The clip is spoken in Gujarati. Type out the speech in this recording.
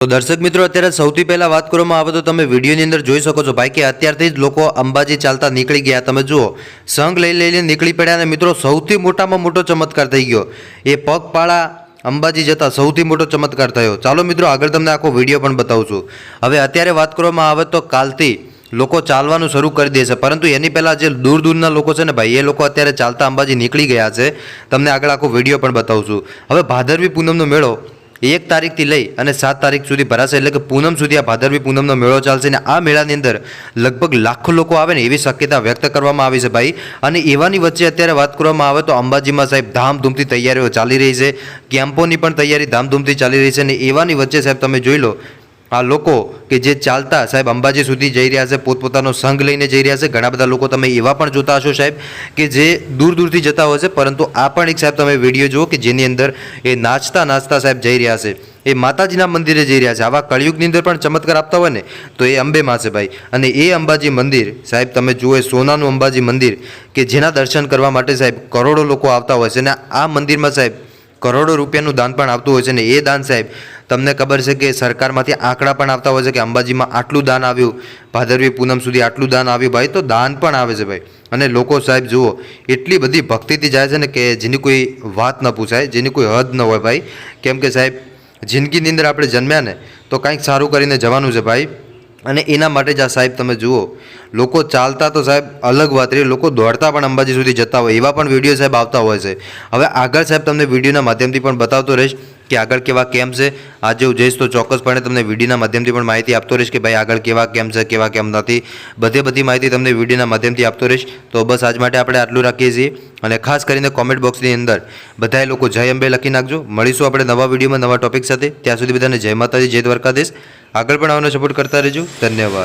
તો દર્શક મિત્રો, અત્યારે સૌથી પહેલાં વાત કરવામાં આવે તો તમે વિડીયોની અંદર જોઈ શકો છો ભાઈ કે અત્યારથી જ લોકો અંબાજી ચાલતા નીકળી ગયા. તમે જુઓ, સંઘ લઈ લઈને નીકળી પડ્યા અને મિત્રો, સૌથી મોટામાં મોટો ચમત્કાર થઈ ગયો. એ પગપાળા અંબાજી જતા સૌથી મોટો ચમત્કાર થયો. ચાલો મિત્રો, આગળ તમને આખો વીડિયો પણ બતાવું છું. હવે અત્યારે વાત કરવામાં આવે તો કાલથી લોકો ચાલવાનું શરૂ કરી દેશે પરંતુ એની પહેલાં જે દૂર દૂરના લોકો છે ને ભાઈ, એ લોકો અત્યારે ચાલતા અંબાજી નીકળી ગયા છે. તમને આગળ આખો વીડિયો પણ બતાવું છું. હવે ભાદરવી પૂનમનો મેળો એક તારીખથી લઈ અને સાત તારીખ સુધી ભરાશે એટલે કે પૂનમ સુધી આ ભાદરવી પૂનમનો મેળો ચાલશે અને આ મેળાની અંદર લગભગ લાખો લોકો આવે ને એવી શક્યતા વ્યક્ત કરવામાં આવી છે ભાઈ. અને એવાની વચ્ચે અત્યારે વાત કરવામાં આવે તો અંબાજીમાં સાહેબ ધામધૂમથી તૈયારીઓ ચાલી રહી છે. કેમ્પોની પણ તૈયારી ધામધૂમથી ચાલી રહી છે અને એવાની વચ્ચે સાહેબ તમે જોઈ લો આ લોકો કે જે ચાલતા, સાહેબ, અંબાજી સુધી જઈ રહ્યા છે, પોતપોતાનો સંઘ લઈને જઈ રહ્યા છે. ઘણા બધા લોકો તમે એવા પણ જોતા હશો, સાહેબ, કે જે દૂર દૂરથી જતા હોય છે, પરંતુ આ પણ એક, સાહેબ, તમે વીડિયો જુઓ કે જેની અંદર એ નાચતા નાચતા, સાહેબ, જઈ રહ્યા છે. એ માતાજીના મંદિરે જઈ રહ્યા છે. આવા કળિયુગની અંદર પણ ચમત્કાર આપતા હોય ને, તો એ અંબેમાં છે ભાઈ. અને એ અંબાજી મંદિર, સાહેબ, તમે જુઓ એ સોનાનું અંબાજી મંદિર કે જેના દર્શન કરવા માટે, સાહેબ, કરોડો લોકો આવતા હોય છે. અને આ મંદિરમાં, સાહેબ કરોડો રૂપિયાનું દાન પણ આવતું હોય છે ને એ દાન સાહેબ, તમને ખબર છે કે સરકારમાંથી આંકડા પણ આવતા હોય છે કે અંબાજીમાં આટલું દાન આવ્યું, ભાદરવી પૂનમ સુધી આટલું દાન આવ્યું. ભાઈ, તો દાન પણ આવે છે ભાઈ. અને લોકો સાહેબ, જુઓ, એટલી બધી ભક્તિથી જાય છે ને કે જેની કોઈ વાત ન પૂછાય, જેની કોઈ હદ ન હોય ભાઈ. કેમ કે સાહેબ જિંદગીની અંદર આપણે જન્મ્યા ને, તો કંઈક સારું કરીને જવાનું છે ભાઈ. અને એના માટે જ આ સાહેબ તમે જુઓ, લોકો ચાલતા તો સાહેબ અલગ વાત રહી, લોકો દોડતા પણ અંબાજી સુધી જતા હોય, એવા પણ વીડિયો સાહેબ આવતા હોય છે. હવે આગળ સાહેબ તમને વિડીયોના માધ્યમથી પણ બતાવતો રહીશ. કે આગળ કેવા કેમ છે? આજે હું જઈશ તો ચોક્કસપણે તમને વિડીયોના માધ્યમથી પણ માહિતી આપતો રહીશ કે ભાઈ આગળ કેવા કેમ છે, કેવા કેમ નથી. બધે બધી માહિતી તમને વિડીયોના માધ્યમથી આપતો રહીશ. તો બસ આજ માટે આપણે આટલું રાખીએ છીએ. અને ખાસ કરીને કોમેન્ટ બોક્સની અંદર બધાએ લોકો જય અંબે લખી નાખજો. મળીશું આપણે નવા વિડીયોમાં નવા ટોપિક સાથે. ત્યાં સુધી બધાને જય માતાજી, જય દ્વારકાધીશ. આગળ પણ આવવાનો સપોર્ટ કરતા રહેજો. ધન્યવાદ.